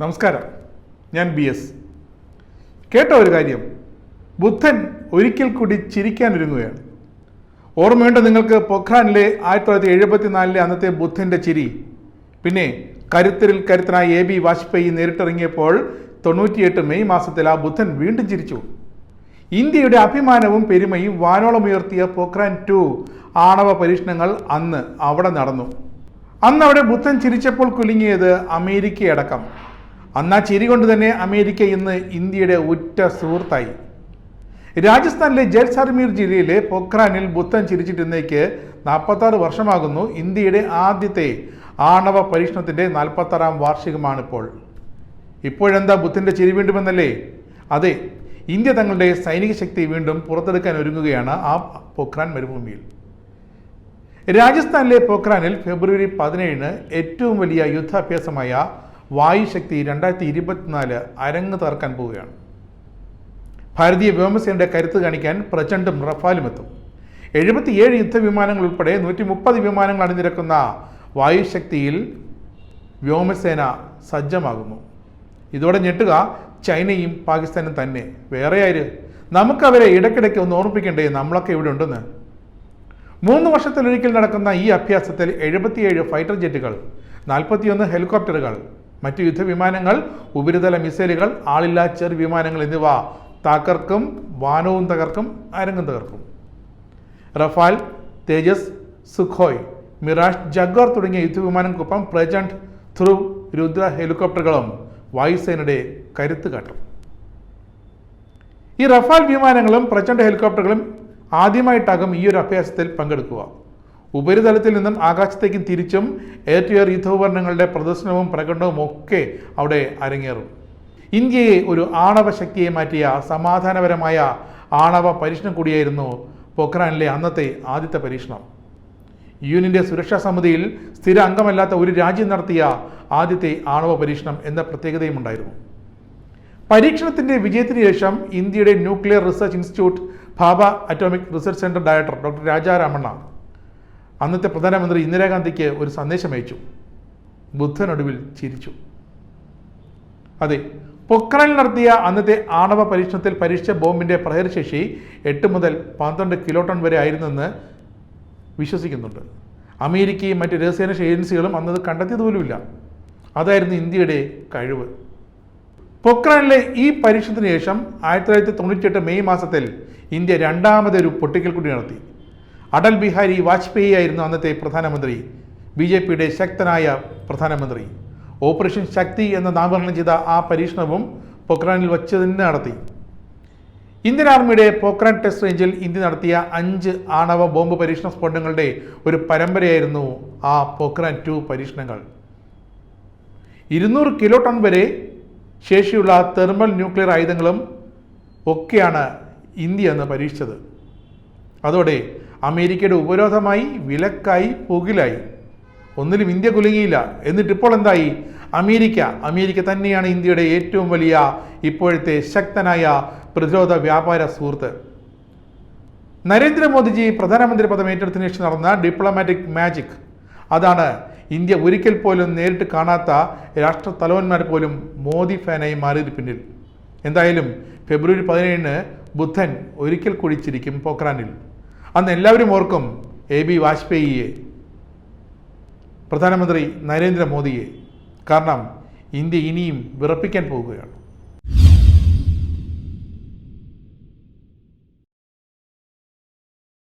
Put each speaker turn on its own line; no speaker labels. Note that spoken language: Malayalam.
നമസ്കാരം. ഞാൻ ബി എസ്. കേട്ട ഒരു കാര്യം. ബുദ്ധൻ ഒരിക്കൽ കൂടി ചിരിക്കാൻ ചിരിക്കാനൊരുങ്ങുകയാണ് ഓർമ്മയുണ്ട് നിങ്ങൾക്ക് പൊഖ്രാനിലെ ആയിരത്തി തൊള്ളായിരത്തി എഴുപത്തിനാലിലെ അന്നത്തെ ബുദ്ധന്റെ ചിരി? പിന്നെ കരുത്തരിൽ കരുത്തനായ എ ബി വാജ്പേയി നേരിട്ടിറങ്ങിയപ്പോൾ തൊണ്ണൂറ്റിയെട്ട് മെയ് മാസത്തിൽ ആ ബുദ്ധൻ വീണ്ടും ചിരിച്ചു. ഇന്ത്യയുടെ അഭിമാനവും പെരുമയും വാനോളമുയർത്തിയ പൊഖ്രാൻ ടു ആണവ പരീക്ഷണങ്ങൾ അന്ന് അവിടെ നടന്നു. അന്ന് അവിടെ ബുദ്ധൻ ചിരിച്ചപ്പോൾ കുലുങ്ങിയത് അമേരിക്കയടക്കം. അന്ന് ചിരി കൊണ്ട് തന്നെ അമേരിക്ക ഇന്ന് ഇന്ത്യയുടെ ഉറ്റ സുഹൃത്തായി. രാജസ്ഥാനിലെ ജൽസാർമീർ ജില്ലയിലെ പൊഖ്രാനിൽ ബുദ്ധൻ ചിരിച്ചിട്ടിന്നേക്ക് നാൽപ്പത്താറ് വർഷമാകുന്നു ഇന്ത്യയുടെ ആദ്യത്തെ ആണവ പരീക്ഷണത്തിന്റെ നാൽപ്പത്താറാം വാർഷികമാണിപ്പോൾ. ഇപ്പോഴെന്താ ബുദ്ധന്റെ ചിരി വീണ്ടുമെന്നല്ലേ? അതെ ഇന്ത്യ തങ്ങളുടെ സൈനിക ശക്തി വീണ്ടും പുറത്തെടുക്കാൻ ഒരുങ്ങുകയാണ് ആ പൊഖ്രാൻ മരുഭൂമിയിൽ. രാജസ്ഥാനിലെ പൊഖ്രാനിൽ ഫെബ്രുവരി പതിനേഴിന് ഏറ്റവും വലിയ യുദ്ധാഭ്യാസമായ വായുശക്തി രണ്ടായിരത്തി ഇരുപത്തിനാല് അരങ്ങ് തകർക്കാൻ പോവുകയാണ്. ഭാരതീയ വ്യോമസേനയുടെ കരുത്ത് കാണിക്കാൻ പ്രചണ്ഡും റഫാലും എത്തും എഴുപത്തിയേഴ് യുദ്ധവിമാനങ്ങൾ ഉൾപ്പെടെ നൂറ്റി മുപ്പത് വിമാനങ്ങൾ അണിനിരക്കുന്ന വായുശക്തിയിൽ വ്യോമസേന സജ്ജമാകുന്നു. ഇതോടെ ഞെട്ടുക ചൈനയും പാകിസ്ഥാനും തന്നെ. വേറെ ആര് നമുക്കവരെ ഇടയ്ക്കിടയ്ക്ക് ഒന്ന് ഓർമ്മിപ്പിക്കേണ്ടേ? നമ്മളൊക്കെ ഇവിടെ ഉണ്ടെന്ന്. മൂന്ന് വർഷത്തിലൊരിക്കൽ നടക്കുന്ന ഈ അഭ്യാസത്തിൽ എഴുപത്തിയേഴ് ഫൈറ്റർ ജെറ്റുകൾ നാൽപ്പത്തിയൊന്ന് ഹെലികോപ്റ്ററുകൾ മറ്റു യുദ്ധവിമാനങ്ങൾ ഉപരിതല മിസൈലുകൾ ആളില്ലാ ചെറു വിമാനങ്ങൾ എന്നിവ തകർക്കും വാനവും തകർക്കും അരങ്ങും തകർക്കും. Rafale Tejas Sukhoi Mirage Jaguar തുടങ്ങിയ യുദ്ധവിമാനങ്ങൾക്കൊപ്പം പ്രജന്റ് ധ്രുവ് രുദ്ര ഹെലികോപ്റ്ററുകളും വായുസേനയുടെ കരുത്ത് കാട്ടും. ഈ റഫാൽ വിമാനങ്ങളും പ്രചണ്ഡ് ഹെലികോപ്റ്ററുകളും ആദ്യമായിട്ടാകും ഈ ഒരു അഭ്യാസത്തിൽ പങ്കെടുക്കുക. ഉപരിതലത്തിൽ നിന്നും ആകാശത്തേക്കും തിരിച്ചും എയർ യുദ്ധോപകരണങ്ങളുടെ പ്രദർശനവും പ്രകടനവും ഒക്കെ അവിടെ അരങ്ങേറും. ഇന്ത്യയെ ഒരു ആണവ ശക്തിയെ മാറ്റിയ സമാധാനപരമായ ആണവ പരീക്ഷണം കൂടിയായിരുന്നു പൊഖ്രാനിലെ അന്നത്തെ ആദ്യത്തെ പരീക്ഷണം. യുനിന്റെ സുരക്ഷാ സമിതിയിൽ സ്ഥിര അംഗമല്ലാത്ത ഒരു രാജ്യം നടത്തിയ ആദ്യത്തെ ആണവ പരീക്ഷണം എന്ന പ്രത്യേകതയും ഉണ്ടായിരുന്നു. പരീക്ഷണത്തിന്റെ വിജയത്തിന് ശേഷം ഇന്ത്യയുടെ nuclear research institute Bhabha atomic research centre director doctor Rajaramanna അന്നത്തെ പ്രധാനമന്ത്രി ഇന്ദിരാഗാന്ധിക്ക് ഒരു സന്ദേശം അയച്ചു. ബുദ്ധനൊടുവിൽ ചിരിച്ചു. അതെ പൊക്രാനിൽ നടത്തിയ അന്നത്തെ ആണവ പരീക്ഷണത്തിൽ പരീക്ഷിച്ച ബോംബിന്റെ പ്രഹരശേഷി എട്ട് മുതൽ പന്ത്രണ്ട് കിലോ ടൺ വരെ ആയിരുന്നെന്ന് വിശ്വസിക്കുന്നുണ്ട്. അമേരിക്കയും മറ്റ് രഹസ്യാന്വേഷണ ഏജൻസികളും അന്നത് കണ്ടെത്തിയത് പോലുമില്ല അതായിരുന്നു ഇന്ത്യയുടെ കഴിവ്. പൊക്രാനിലെ ഈ പരീക്ഷണത്തിന് ശേഷം ആയിരത്തി തൊള്ളായിരത്തി തൊണ്ണൂറ്റിയെട്ട് മെയ് മാസത്തിൽ ഇന്ത്യ രണ്ടാമതൊരു പൊട്ടിക്കൽ കൂടി നടത്തി. അടൽ ബിഹാരി വാജ്പേയി ആയിരുന്നു അന്നത്തെ പ്രധാനമന്ത്രി. ബി ജെ പിയുടെ ശക്തനായ പ്രധാനമന്ത്രി. ഓപ്പറേഷൻ ശക്തി എന്ന നാമകരണം ചെയ്ത ആ പരീക്ഷണവും പൊക്രാനിൽ വച്ച് തന്നെ നടത്തി. ഇന്ത്യൻ ആർമിയുടെ പോക്രാൻ ടെസ്റ്റ് റേഞ്ചിൽ ഇന്ത്യ നടത്തിയ അഞ്ച് ആണവ ബോംബ് പരീക്ഷണ സ്ഫോടനങ്ങളുടെ ഒരു പരമ്പരയായിരുന്നു ആ പോക്രാൻ ടു പരീക്ഷണങ്ങൾ. ഇരുന്നൂറ് കിലോ ടൺ വരെ ശേഷിയുള്ള തെർമൽ ന്യൂക്ലിയർ ആയുധങ്ങളും ഒക്കെയാണ് ഇന്ത്യ അന്ന് പരീക്ഷിച്ചത്. അതോടെ അമേരിക്കയുടെ ഉപരോധമായി വിലക്കായി പുകിലായി. ഒന്നിലും ഇന്ത്യ കുലുങ്ങിയില്ല. എന്നിട്ടിപ്പോൾ എന്തായി? അമേരിക്ക അമേരിക്ക തന്നെയാണ് ഇന്ത്യയുടെ ഏറ്റവും വലിയ ഇപ്പോഴത്തെ ശക്തനായ പ്രതിരോധ വ്യാപാര സുഹൃത്ത്. നരേന്ദ്രമോദിജി പ്രധാനമന്ത്രി പദം ഏറ്റെടുത്തതിന് ശേഷം നടന്ന ഡിപ്ലോമാറ്റിക് മാജിക് അതാണ് ഇന്ത്യ ഒരിക്കൽ പോലും നേരിട്ട് കാണാത്ത രാഷ്ട്ര തലവന്മാർ പോലും മോദി ഫാനായി മാറിയത് പിന്നിൽ. എന്തായാലും ഫെബ്രുവരി പതിനേഴിന് ബുദ്ധൻ ഒരിക്കൽ കുഴിച്ചിരിക്കും പോക്രാനിൽ. അന്ന് എല്ലാവരും ഓർക്കും എ ബി വാജ്പേയിയെ പ്രധാനമന്ത്രി നരേന്ദ്രമോദിയെ. കാരണം ഇന്ത്യ ഇനിയും വിറപ്പിക്കാൻ പോവുകയാണ്.